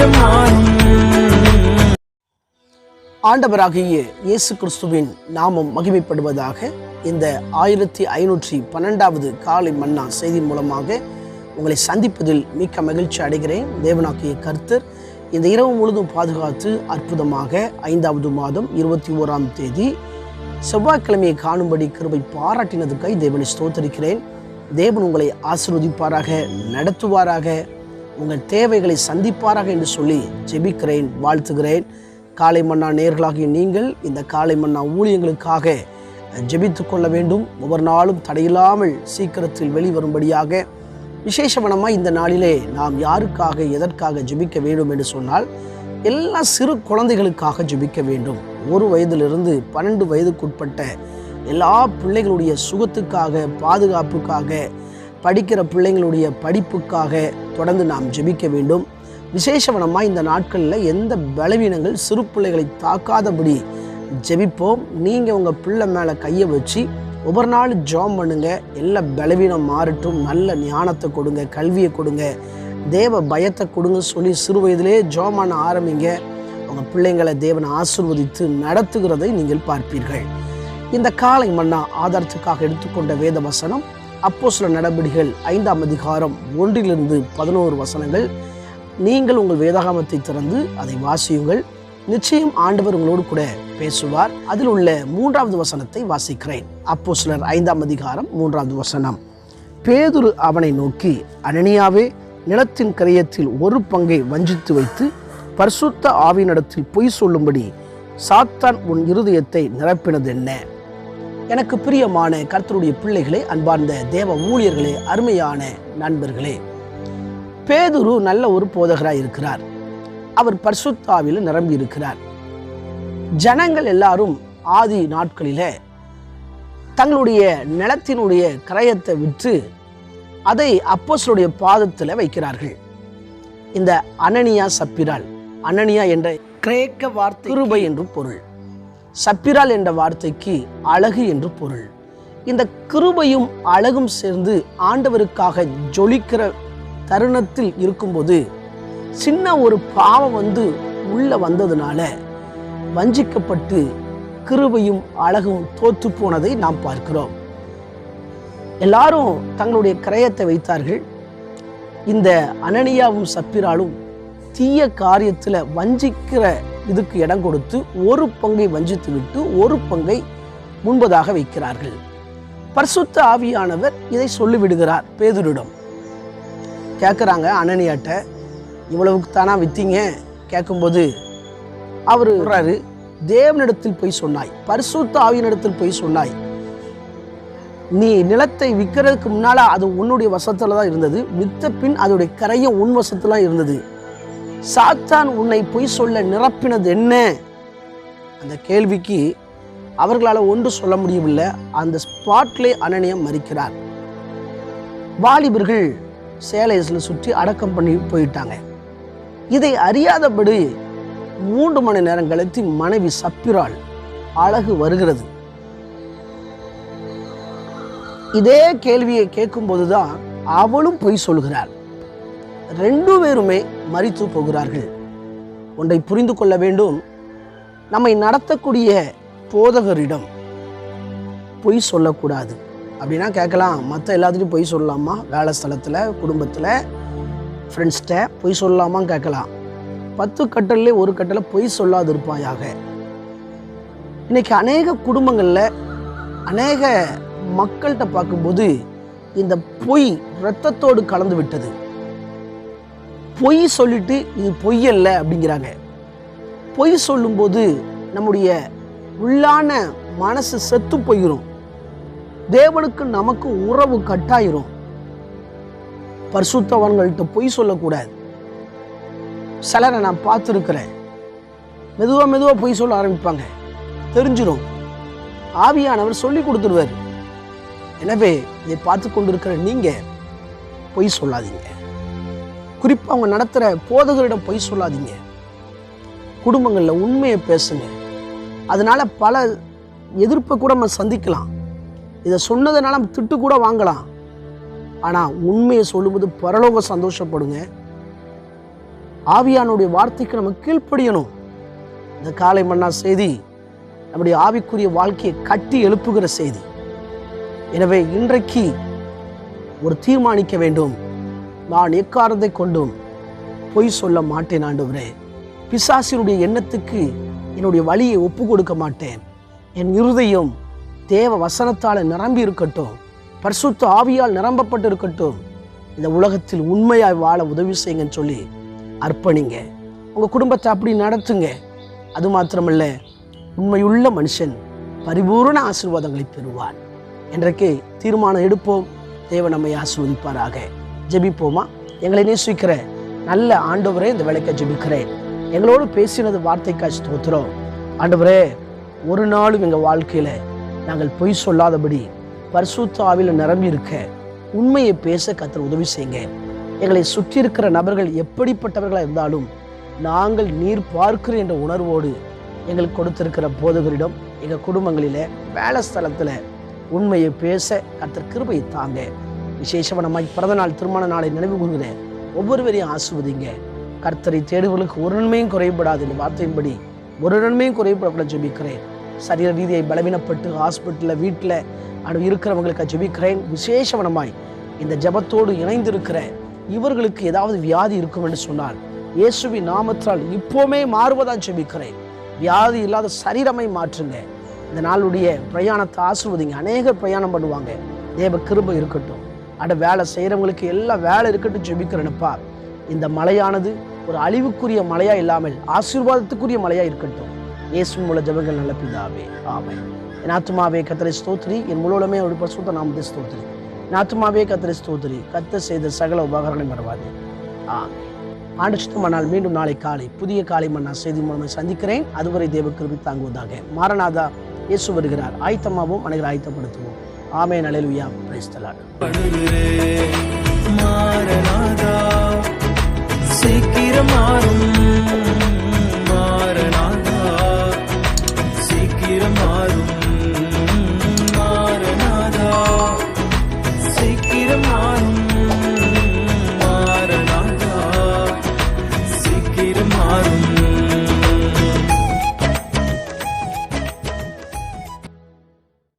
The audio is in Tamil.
நேரம் ஆண்டவராகிய இயேசு கிறிஸ்துவின் நாமம் மகிமைப்படுவதாக இந்த ஆயிரத்தி ஐநூற்றி பன்னெண்டாவது காலை மன்னா செய்தி மூலமாக உங்களை சந்திப்பதில் மிக்க மகிழ்ச்சி அடைகிறேன். தேவனாக்கிய கர்த்தர் இந்த இரவு முழுதும் பாதுகாத்து அற்புதமாக ஐந்தாவது மாதம் இருபத்தி ஓராம் தேதி செவ்வாய்க்கிழமையை காணும்படி கிருபை பாராட்டினதுக்காய் தேவனை ஸ்தோத்தரிக்கிறேன். தேவன் உங்களை ஆசிர்வதிப்பாராக நடத்துவாராக உங்கள் தேவைகளை சந்திப்பாராக என்று சொல்லி ஜெபிக்கிறேன் வாழ்த்துகிறேன். காலை மன்னா நேர்களாகிய நீங்கள் இந்த காலை மன்னா ஊழியங்களுக்காக ஜெபித்து கொள்ள வேண்டும். ஒவ்வொரு நாளும் தடையில்லாமல் சீக்கிரத்தில் வெளிவரும்படியாக விசேஷமனமாக இந்த நாளிலே நாம் யாருக்காக எதற்காக ஜெபிக்க வேண்டும் என்று சொன்னால் எல்லா சிறு குழந்தைகளுக்காக ஜெபிக்க வேண்டும். ஒரு வயதிலிருந்து பன்னெண்டு வயதுக்குட்பட்ட எல்லா பிள்ளைகளுடைய சுகத்துக்காக பாதுகாப்புக்காக படிக்கிற பிள்ளைங்களுடைய படிப்புக்காக தொடர்ந்து நாம் ஜெபிக்க வேண்டும். விசேஷவனமாக இந்த நாட்களில் எந்த பலவீனங்கள் சிறு பிள்ளைகளை தாக்காதபடி ஜெபிப்போம். நீங்கள் உங்கள் பிள்ளை மேலே கையை வச்சு ஒவ்வொரு நாள் ஜாம் பண்ணுங்க. எல்லா பலவீனம் மாறட்டும். நல்ல ஞானத்தை கொடுங்க கல்வியை கொடுங்க. தேவ பயத்தை கொடுங்க சொல்லி சிறு வயதிலே ஜாம் பண்ண ஆரம்பிங்க. உங்கள் பிள்ளைங்களை தேவனை ஆசிர்வதித்து நடத்துகிறதை நீங்கள் பார்ப்பீர்கள். இந்த காலை மன்னா ஆதாரத்துக்காக எடுத்துக்கொண்ட வேத வசனம் அப்போ சில நடவடிக்கைகள் ஐந்தாம் அதிகாரம் ஒன்றிலிருந்து பதினோரு வசனங்கள். நீங்கள் உங்கள் வேதாகமத்தை திறந்து அதை வாசியுங்கள். நிச்சயம் ஆண்டவர் உங்களோடு கூட பேசுவார். அதில் உள்ள மூன்றாவது வசனத்தை வாசிக்கிறேன். அப்போ சிலர் ஐந்தாம் அதிகாரம் மூன்றாவது வசனம். பேதுரு அவனை நோக்கி அனனியாவே நிலத்தின் கரையத்தில் ஒரு பங்கை வஞ்சித்து வைத்து பரிசுத்த ஆவியினிடத்தில் பொய் சொல்லும்படி சாத்தான் உன் இருதயத்தை நிரப்பினது என்ன? எனக்கு பிரியமான கர்த்தருடைய பிள்ளைகளே அன்பார்ந்த தேவ ஊழியர்களே அருமையான நண்பர்களே. பேதுரு நல்ல ஒரு போதகராக இருக்கிறார். அவர் பர்சுத்தாவில் நிரம்பி இருக்கிறார். ஜனங்கள் எல்லாரும் ஆதி நாட்களிலே தங்களுடைய நிலத்தினுடைய கிரயத்தை விற்று அதை அப்போசருடைய பாதத்தில் வைக்கிறார்கள். இந்த அனனியா சப்பிரால் அனனியா என்ற கிரேக்க வார்த்தை கிருபை என்று பொருள். சப்பிரால் என்ற வார்த்தைக்கு அழகு என்று பொருள். இந்த கிருபையும் அழகும் சேர்ந்து ஆண்டவருக்காக ஜொலிக்கிற தருணத்தில் இருக்கும்போது சின்ன ஒரு பாவம் வந்து உள்ள வந்ததுனால வஞ்சிக்கப்பட்டு கிருபையும் அழகும் தோற்று போனதை நாம் பார்க்கிறோம். எல்லாரும் தங்களுடைய கிரயத்தை வைத்தார்கள். இந்த அனனியாவும் சப்பிராலும் தீய காரியத்தில் வஞ்சிக்கிற இதுக்கு இடம் கொடுத்து ஒரு பங்கை வஞ்சித்து விட்டு ஒரு பங்கை முன்பதாக வைக்கிறார்கள். பரிசுத்த ஆவியானவர் இதை சொல்லிவிடுகிறார் பேதுரிடம். கேட்குறாங்க அனனியாட்ட இவ்வளவுக்கு தானா வித்தீங்க? கேட்கும்போது அவர் சொல்றாரு தேவனிடத்தில் போய் சொன்னாய் பரிசுத்த ஆவியனிடத்தில் போய் சொன்னாய். நீ நிலத்தை விற்கிறதுக்கு முன்னால அது உன்னுடைய வசத்தில் தான் இருந்தது வித்த பின் அதோடைய கரையும் உன் வசத்தில் இருந்தது. சாத்தான் உன்னை பொய் சொல்ல நிரப்பினது என்ன? அந்த கேள்விக்கு அவர்களால் ஒன்று சொல்ல முடியவில்லை. அந்த ஸ்பாட்லே அனனியம் மறிக்கிறார். வாலிபர்கள் சேலைஸில் சுற்றி அடக்கம் பண்ணி போயிட்டாங்க. இதை அறியாதபடி மூன்று மணி நேரம் கழித்து மனைவி சப்பிராள் அழகு வருகிறது. இதே கேள்வியை கேட்கும்போது தான் அவளும் பொய் சொல்கிறாள். ரெண்டு பேருமே மறித்து போகிறார்கள். ஒன்றை புரிந்து கொள்ள வேண்டும். நம்மை நடத்தக்கூடிய போதகரிடம் பொய் சொல்லக்கூடாது. அப்படின்னா கேட்கலாம் மற்ற எல்லாத்துலேயும் பொய் சொல்லலாமா? வேலை ஸ்தலத்தில் குடும்பத்தில் ஃப்ரெண்ட்ஸ்கிட்ட பொய் சொல்லலாமான்னு கேட்கலாம். பத்து கட்டல்லே ஒரு கட்டளை பொய் சொல்லாது இருப்பாயாக இன்றைக்கி அநேக குடும்பங்களில் அநேக மக்கள்கிட்ட பார்க்கும்போது இந்த பொய் இரத்தத்தோடு கலந்து விட்டது. பொய் சொல்லிட்டு இது பொய் அல்ல அப்படிங்கிறாங்க. பொய் சொல்லும்போது நம்முடைய உள்ளான மனசு செத்து போயிடும் தேவனுக்கு நமக்கு உறவு கட்டாயிரும். பரிசுத்தவன்கள்ட்ட பொய் சொல்லக்கூடாது. சிலரை நான் பார்த்துருக்கிறேன். மெதுவாக மெதுவாக பொய் சொல்ல ஆரம்பிப்பாங்க. தெரிஞ்சிடும் ஆவியானவர் சொல்லி கொடுத்துருவார். எனவே இதை பார்த்து கொண்டிருக்கிற நீங்கள் பொய் சொல்லாதீங்க. குறிப்பாக அவங்க நடத்துகிற போதகரிடம் பொய் சொல்லாதீங்க. குடும்பங்களில் உண்மையை பேசுங்க. அதனால் பல எதிர்ப்பை கூட நம்ம சந்திக்கலாம். இதை சொன்னதுனால நம்ம திட்டு கூட வாங்கலாம். ஆனால் உண்மையை சொல்லும்போது பரலோக சந்தோஷப்படுங்க. ஆவியானுடைய வார்த்தைக்கு நம்ம கீழ்ப்படியணும். இந்த காலை மன்னா செய்தி நம்முடைய ஆவிக்குரிய வாழ்க்கையை கட்டி எழுப்புகிற செய்தி. எனவே இன்றைக்கு ஒரு தீர்மானிக்க வேண்டும். நான் எக்காரத்தை கொண்டும் பொய் சொல்ல மாட்டேன் ஆண்டவரே. பிசாசினுடைய எண்ணத்துக்கு என்னுடைய வழியை ஒப்பு கொடுக்க மாட்டேன். என் இருதயம் தேவ வசனத்தால் நிரம்பி இருக்கட்டும். பரிசுத்த ஆவியால் நிரம்பப்பட்டு இருக்கட்டும். இந்த உலகத்தில் உண்மையாய் வாழ உதவி செய்யுங்கன்னு சொல்லி அர்ப்பணிங்க. உங்கள் குடும்பத்தை அப்படி நடத்துங்க. அது மாத்திரமல்ல உண்மையுள்ள மனுஷன் பரிபூரண ஆசீர்வாதங்களை பெறுவான். என்றைக்கு தீர்மானம் எடுப்போம். தேவன் நம்மை ஆசீர்வதிப்பாராக. ஜெபிப்போமா? எங்களை நேசிக்கிற நல்ல ஆண்டவரே இந்த வேலைக்கு ஜெபிக்கிறேன். எங்களோடு பேசினது வார்த்தைக்காய் ஸ்தோத்திரம். ஆண்டவரே ஒரு நாளும் எங்கள் வாழ்க்கையில் நாங்கள் பொய் சொல்லாதபடி பரிசுத்தாவில் நிரம்பி இருக்க உண்மையை பேச கத்தர் உதவி செய்யுங்க. எங்களை சுற்றி இருக்கிற நபர்கள் எப்படிப்பட்டவர்களாக இருந்தாலும் நாங்கள் நீர் பார்க்கிற என்ற உணர்வோடு எங்களுக்கு கொடுத்திருக்கிற போதகரிடம் எங்கள் குடும்பங்களில் வேலை ஸ்தலத்தில் உண்மையை பேச கத்தர் கிருபையை தாங்க. விசேஷமானமாய் பிறந்த நாள் திருமண நாளை நினைவு கூறுகிற ஒவ்வொருவரையும் ஆசுவதிங்க கர்த்தரை தேடுவர்களுக்கு ஒரு நன்மையும் குறைபடாது இந்த வார்த்தையின்படி ஒரு நன்மையும் குறைபட ஜெபிக்கிறேன். சரீர ரீதியை பலவீனப்பட்டு ஹாஸ்பிட்டலில் வீட்டில் அடு இருக்கிறவங்களுக்கு ஜெபிக்கிறேன். விசேஷவனமாய் இந்த ஜெபத்தோடு இணைந்திருக்கிற இவர்களுக்கு ஏதாவது வியாதி இருக்கும் என்று சொன்னால் இயேசுவி நாமத்தால் இப்போவுமே மாறுவதான் ஜெபிக்கிறேன். வியாதி இல்லாத சரீரமை மாற்றுங்க. இந்த நாளுடைய பிரயாணத்தை ஆசிர்வதிங்க. அநேகர் பிரயாணம் பண்ணுவாங்க. தேவ கிருபை இருக்கட்டும். அட வேலை செய்கிறவங்களுக்கு எல்லாம் வேலை இருக்கட்டும் ஜெபிக்கிறேனப்பா. இந்த மலையானது ஒரு அழிவுக்குரிய மலையா இல்லாமல் ஆசீர்வாதத்துக்குரிய மலையா இருக்கட்டும். இயேசு மூல ஜெபங்கள் நல்ல பிதாவே. ஆமை என் ஆத்மாவே கத்தரை ஸ்தோத்ரி என் முழுவதுமே ஒரு பரிசுத்த நாமத்தை ஸ்தோத்ரி என் ஆத்மாவே கத்தரை ஸ்தோத்ரி கத்த செய்த சகல உபகரணை மறவாது. ஆமை ஆண்டு சுத்தமானால் மீண்டும் நாளை காலை புதிய காலை மன்னா செய்தி மூலமாக சந்திக்கிறேன். அதுவரை தேவ கிருபி தாங்குவதாக. மாரநாதா இயேசு வருகிறார். ஆயத்தமாகவும் அனைவரும் ஆயத்தப்படுத்துவோம். ஆமே நலையிலுயா பிரைஸ்தலாடு சீக்கிரம் மாறும்.